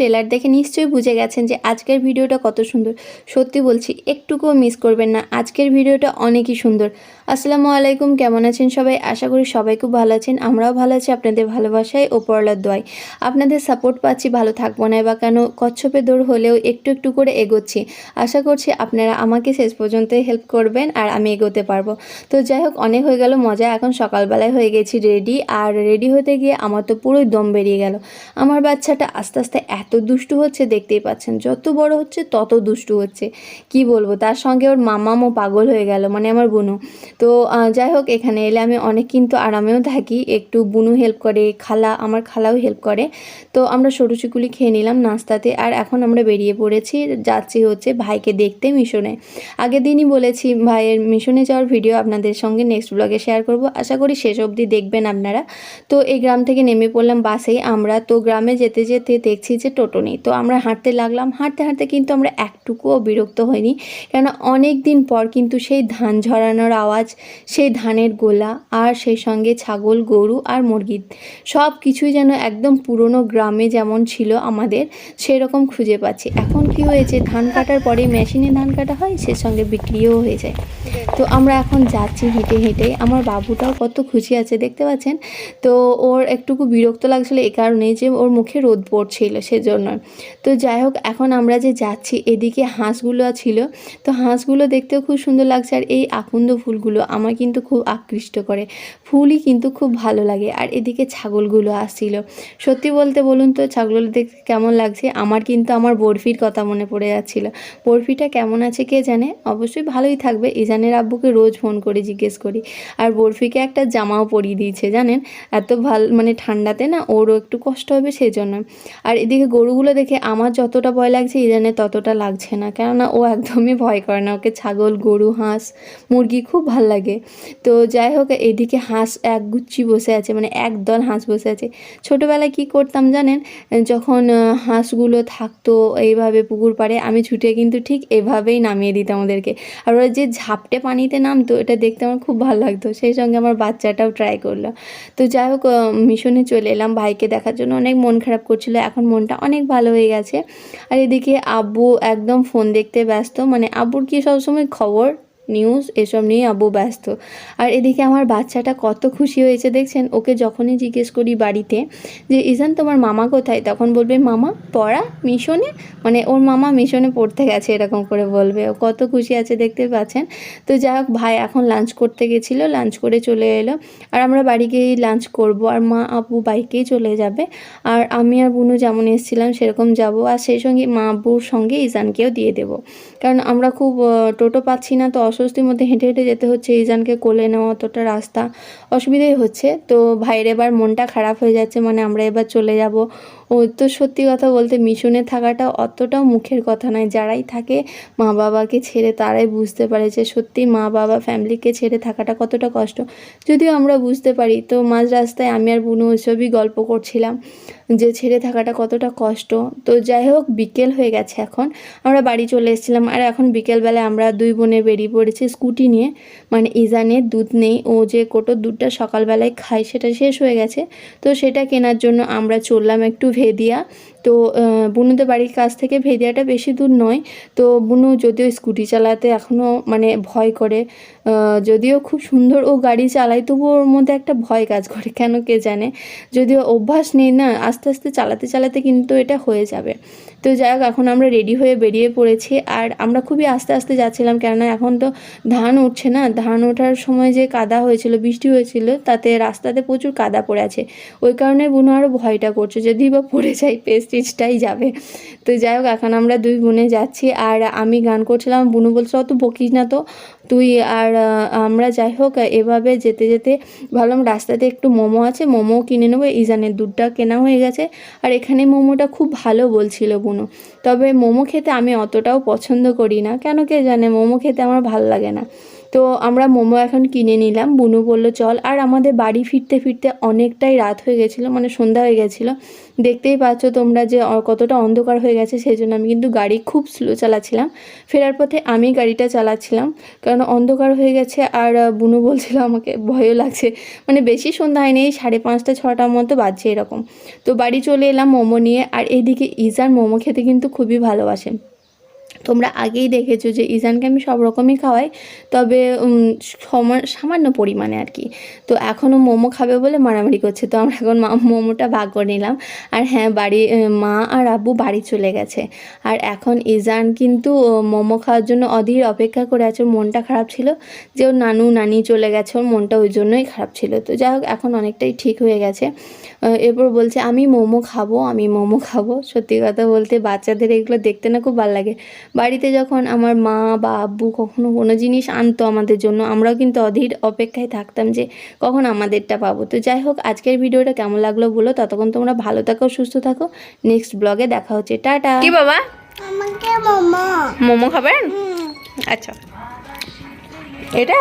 Teller দেখে নিশ্চয়ই বুঝে গেছেন যে আজকের ভিডিওটা কত সুন্দর। সত্যি বলছি, একটুকুও মিস করবেন না। আজকের ভিডিওটা অনেকই সুন্দর। আসসালামু আলাইকুম, কেমন আছেন সবাই? আশা করি সবাই খুব ভালো আছেন। আমরাও ভালো আছি আপনাদের ভালোবাসায় ও পরলার দোয়াই আপনাদের সাপোর্ট পাচ্ছি, ভালো থাকব না বা কেন কচ্ছপে দৌড় হলেও একটু একটু করে এগোচ্ছি। আশা করছি আপনারা আমাকে শেষ পর্যন্ত হেল্প করবেন আর আমি এগোতে পারব। তো যাই হোক, অনেক হয়ে গেল, মজা এখন সকালবেলায় হয়ে গেছি রেডি আর রেডি হতে গিয়ে আমার তো পুরোই দম বেরিয়ে গেল। আমার বাচ্চাটা আস্তে আস্তে এত দুষ্টু হচ্ছে দেখতেই পাচ্ছেন। যত বড় হচ্ছে, তত দুষ্টু হচ্ছে। কি বলব? তার সঙ্গে ওর মামামও পাগল হয়ে গেল মানে আমার বুনু তো যাই হোক, এখানে এলে আমি অনেক কিন্তু আরামেও থাকি। একটু বুনু হেল্প করে, খালা, আমার খালাও হেল্প করে। তো, আমরা সরু চিকুলি খেয়ে নিলাম নাস্তাতে। আর এখন আমরা বেরিয়ে পড়েছি, যাচ্ছি হচ্ছে ভাইকে দেখতে মিশনে। আগের দিনই বলেছি, ভাইয়ের মিশনে যাওয়ার ভিডিও আপনাদের সঙ্গে নেক্সট ব্লগে শেয়ার করব। আশা করি শেষ অবধি দেখবেন আপনারা। তো, এই গ্রাম থেকে নেমে পড়লাম বাসেই। আমরা তো, গ্রামে যেতে যেতে দেখছি যে টোটো নেই। তো আমরা হাঁটতে লাগলাম। হাঁটতে হাঁটতে কিন্তু আমরা একটুকুও বিরক্ত হইনি। কেন অনেক দিন পর কিন্তু সেই ধান ঝরানোর আওয়াজ, সেই ধানের গোলা আর সেই সঙ্গে ছাগল, গরু আর মুরগি সব কিছুই যেন একদম পুরনো গ্রামে যেমন ছিল আমাদের, সেরকম খুঁজে পাচ্ছি। এখন কি হয়েছে? ধান কাটার পরে মেশিনে ধান কাটা হয় সে সঙ্গে বিক্রিও হয়ে যায়। তো আমরা এখন যাচ্ছি হেঁটে হেঁটে। আমার বাবুটাও কত খুশি আছে, দেখতে পাচ্ছেন? তো ওর একটুকু বিরক্ত লাগছিল এ কারণে যে ওর মুখে রোদ পড়ছিল। সেজন্য তো যাই হোক, এখন আমরা যে যাচ্ছি, এদিকে হাঁসগুলো ছিল। তো হাঁসগুলো দেখতেও খুব সুন্দর লাগছে আর এই আকন্দ ফুলগুলো আমার কিন্তু খুব আকৃষ্ট করে। ফুলই কিন্তু খুব ভালো লাগে আর এদিকে ছাগলগুলো আসছিল। সত্যি বলতে বলুন তো, ছাগলগুলো দেখতে কেমন লাগছে? আমার কিন্তু আমার বরফির কথা মনে পড়ে যাচ্ছিল। বরফিটা কেমন আছে কে জানে? অবশ্যই ভালোই থাকবে। ইজানের আব্বুকে রোজ ফোন করে জিজ্ঞেস করি। আর বরফিকে একটা জামাও পরিয়ে দিয়েছে, জানেন? এত ভালো মানে ঠান্ডাতে না ওরও একটু কষ্ট হবে সেই জন্য আর এদিকে গরুগুলো দেখে আমার যতটা ভয় লাগছে ইজানের ততটা লাগছে না। কেননা ও একদমই ভয় করে না। ওকে ছাগল, গরু, হাঁস, মুরগি খুব ভালো লাগে। তো যাই হোক, এদিকে হাঁস এক গুচ্ছি বসে আছে মানে একদল হাঁস বসে আছে। ছোটোবেলায় কি করতাম জানেন? যখন হাঁসগুলো থাকতো এইভাবে পুকুর পাড়ে, আমি ছুটে কিন্তু ঠিক এভাবেই নামিয়ে দিতাম ওদেরকে। আর ওরা যে ঝাপটে পানিতে নামতো, এটা দেখতে আমার খুব ভালো লাগতো। সেই সঙ্গে আমার বাচ্চাটাও ট্রাই করল। তো যাই হোক মিশনে চলে এলাম। ভাইকে দেখার জন্য অনেক মন খারাপ করছিল। এখন মনটা অনেক ভালো হয়ে গেছে। আর এদিকে আব্বু একদম ফোন দেখতে ব্যস্ত। মানে আব্বুর কি সবসময় খবর? নিউজ এসব নিয়ে আব্বু ব্যস্ত। আর এদিকে আমার বাচ্চাটা কত খুশি হয়েছে, দেখছেন? ওকে যখনই জিজ্ঞেস করি বাড়িতে যে ইজান তোমার মামা কোথায়? তখন বলবে, মামা, পড়া, মিশনে? মানে ওর মামা মিশনে পড়তে গেছে, এরকম করে বলবে। ও কত খুশি আছে, দেখতে পাচ্ছেন? তো যাই হোক, ভাই এখন লাঞ্চ করতে গেছিল লাঞ্চ করে চলে এলো। আর আমরা বাড়ি গিয়েই লাঞ্চ করব। আর মা, আব্বু বাইকেই চলে যাবে। আর আমি আর বুনু যেমন এসেছিলাম, সেরকম যাব। আর সেই সঙ্গে মা, আব্বুর সঙ্গে ইজানকেও দিয়ে দেবো। কারণ আমরা খুব টোটো পাচ্ছি না, তো অস্বস্তির মধ্যে হেঁটে হেঁটে যেতে হচ্ছে, ইজানকে কোলে নেওয়া অতটা রাস্তা অসুবিধাই হচ্ছে। তো ভাইয়ের এবার মনটা খারাপ হয়ে যাচ্ছে মানে আমরা এবার চলে যাব। ও তো সত্যি কথা বলতে মিশনে থাকাটা অতটাও মুখের কথা নয়। যারাই থাকে মা বাবাকে ছেড়ে তারাই বুঝতে পারে যে সত্যি মা বাবা ফ্যামিলিকে ছেড়ে থাকাটা কতটা কষ্ট। যদিও আমরা বুঝতে পারি, তো মাঝ রাস্তায় আমি আর বুনু ওইসবই গল্প করছিলাম যে ছেড়ে থাকাটা কতটা কষ্ট। তো যাই হোক, বিকেল হয়ে গেছে এখন। আমরা বাড়ি চলে এসেছিলাম আর এখন বিকেলবেলায় আমরা দুই বোনে বেরিয়ে পড়েছি স্কুটি নিয়ে। মানে ইজানের দুধ নেই। ও যে কোটোর দুধটা সকালবেলায় খায় সেটা শেষ হয়ে গেছে। তো সেটা কেনার জন্য আমরা চললাম একটু ভেদিয়া। তো বুনুদের বাড়ির কাছ থেকে ভেদিয়াটা বেশি দূর নয়। তো, বুনু যদিও স্কুটি চালাতে এখনও মানে ভয় করে যদিও খুব সুন্দর ও গাড়ি চালায় তবু ওর মধ্যে একটা ভয় কাজ করে, কেন কে জানে? যদিও অভ্যাস নেই না, আস্তে আস্তে চালাতে চালাতে কিন্তু এটা হয়ে যাবে। তো যাই হোক, এখন আমরা রেডি হয়ে বেরিয়ে পড়েছি, আর আমরা খুবই আস্তে আস্তে যাচ্ছিলাম, কেননা এখন তো ধান উঠছে না। ধান ওঠার সময় যে কাদা হয়েছিল, বৃষ্টি হয়েছিল, তাতে রাস্তাতে প্রচুর কাদা পড়ে আছে। ওই কারণে বুনো আরও ভয়টা করছে যদি বা পড়ে যাই পেস্টিজটাই যাবে। তো যাই হোক, এখন আমরা দুই বোনে যাচ্ছি। আর আমি গান করছিলাম, বুনু বলছে অত বকিস না তো, তুই আর আমরা যাই হোক, এভাবে যেতে যেতে ভাবলাম রাস্তাতে একটু মোমো আছে মোমো কিনে নেব। ইজানের দুধটা কেনা হয়ে গেছে। আর এখানে মোমোটা খুব ভালো বলছিল বুনু। তবে মোমো খেতে আমি অতটাও পছন্দ করি না। কেন কে জানে, মোমো খেতে আমার ভালো লাগে না। তো আমরা মোমো এখন কিনে নিলাম। বুনু বলল, চল। আর আমাদের বাড়ি ফিরতে ফিরতে অনেকটাই রাত হয়ে গেছিল মানে সন্ধ্যা হয়ে গেছিল। দেখতেই পাচ্ছ তোমরা যে কতটা অন্ধকার হয়ে গেছে সেই জন্য আমি কিন্তু গাড়ি খুব স্লো চালাচ্ছিলাম। ফেরার পথে আমি গাড়িটা চালাচ্ছিলাম, কারণ অন্ধকার হয়ে গেছে। আর বুনু বলছিল, আমাকে ভয়ও লাগছে। মানে বেশি সন্ধ্যা হয়নি সাড়ে পাঁচটা ছটার মতো বাজছে এরকম। তো বাড়ি চলে এলাম মোমো নিয়ে। আর এইদিকে ইজান মোমো খেতে কিন্তু খুবই ভালোবাসে। তোমরা আগেই দেখেছ যে ইজানকে আমি সব রকমই খাওয়াই, তবে সমান- সামান্য পরিমাণে আর কি। তো এখনও মোমো খাবে বলে মারামারি করছে, তো আমরা এখন মোমোটা ভাগ করে নিলাম। আর হ্যাঁ বাড়ি মা আর আব্বু বাড়ি চলে গেছে। আর এখন ইজান কিন্তু মোমো খাওয়ার জন্য অধীর অপেক্ষা করে আছে মনটা খারাপ ছিল যে ওর নানু, নানি চলে গেছে, ওর মনটা ওই জন্যই খারাপ ছিল। তো যাই হোক, এখন অনেকটাই ঠিক হয়ে গেছে। এরপর বলছে, আমি মোমো খাব, আমি মোমো খাব। সত্যি কথা বলতে বাচ্চাদের এগুলো দেখতে না খুব ভালো লাগে। বাড়িতে যখন আমার মা বা আব্বু কখনো কোনো জিনিস আনতো আমাদের জন্য আমরাও কিন্তু অধীর অপেক্ষায় থাকতাম যে কখন আমাদেরটা পাবো। তো যাই হোক আজকের ভিডিওটা কেমন লাগল বলো। ততক্ষণ তোমরা ভালো থাকো সুস্থ থাকো। নেক্সট ব্লগে দেখা হচ্ছে। টাটা। কি বাবা? মোমো। মোমো খাবেন? আচ্ছা। এটা?